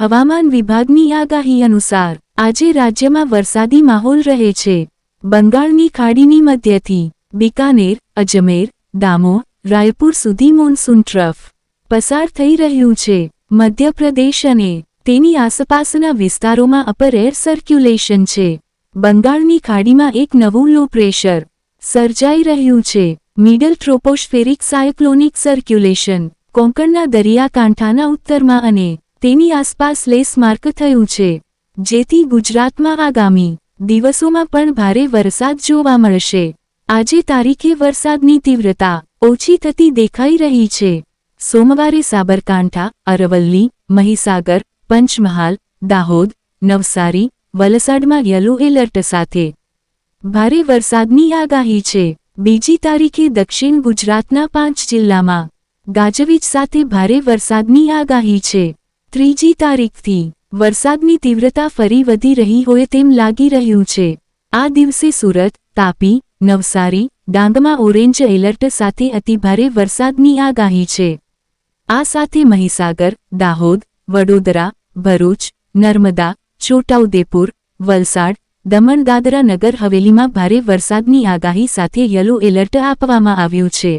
હવામાન વિભાગની આગાહી અનુસાર, આજે રાજ્યમાં વરસાદી માહોલ રહે છે. બંગાળની ખાડીની મધ્યથી, બિકાનેર, અજમેર, દામોહ, રાયપુર સુધી મોનસૂન ટ્રફ પસાર થઈ રહ્યું છે. મધ્યપ્રદેશ અને તેની આસપાસના વિસ્તારોમાં અપર એર સર્ક્યુલેશન છે. બંગાળની ખાડીમાં એક નવું લો પ્રેશર સર્જાઈ રહ્યું છે. મિડલ ટ્રોપોસ્ફેરિક સાયક્લોનિક સર્ક્યુલેશન, કોંકણના દરિયાકાંઠાના ઉત્તરમાં અને તેની આસપાસ લેસ માર્ક થયું છે. જેથી ગુજરાતમાં આગામી દિવસોમાં પણ ભારે વરસાદ જોવા મળશે. આજે તારીખે વરસાદની તીવ્રતા ઓછી થતી દેખાઈ રહી છે. સોમવારે સાબરકાંઠા, અરવલ્લી, મહીસાગર, પંચમહાલ, દાહોદ, નવસારી, વલસાડમાં યલો એલર્ટ સાથે ભારે વરસાદની આગાહી છે. બીજી તારીખે દક્ષિણ ગુજરાતના પાંચ જિલ્લામાં ગાજવીજ સાથે ભારે વરસાદની આગાહી છે. ત્રીજી તારીખથી વરસાદની તીવ્રતા ફરી વધી રહી હોય તેમ લાગી રહ્યું છે. આ દિવસે સુરત, તાપી, નવસારી, ડાંગમાં ઓરેન્જ એલર્ટ સાથે અતિભારે વરસાદની આગાહી છે. આ સાથે મહીસાગર, દાહોદ, વડોદરા, ભરૂચ, નર્મદા, છોટાઉદેપુર, વલસાડ, દમણ, દાદરા નગર હવેલીમાં ભારે વરસાદની આગાહી સાથે યલો એલર્ટ આપવામાં આવ્યું છે.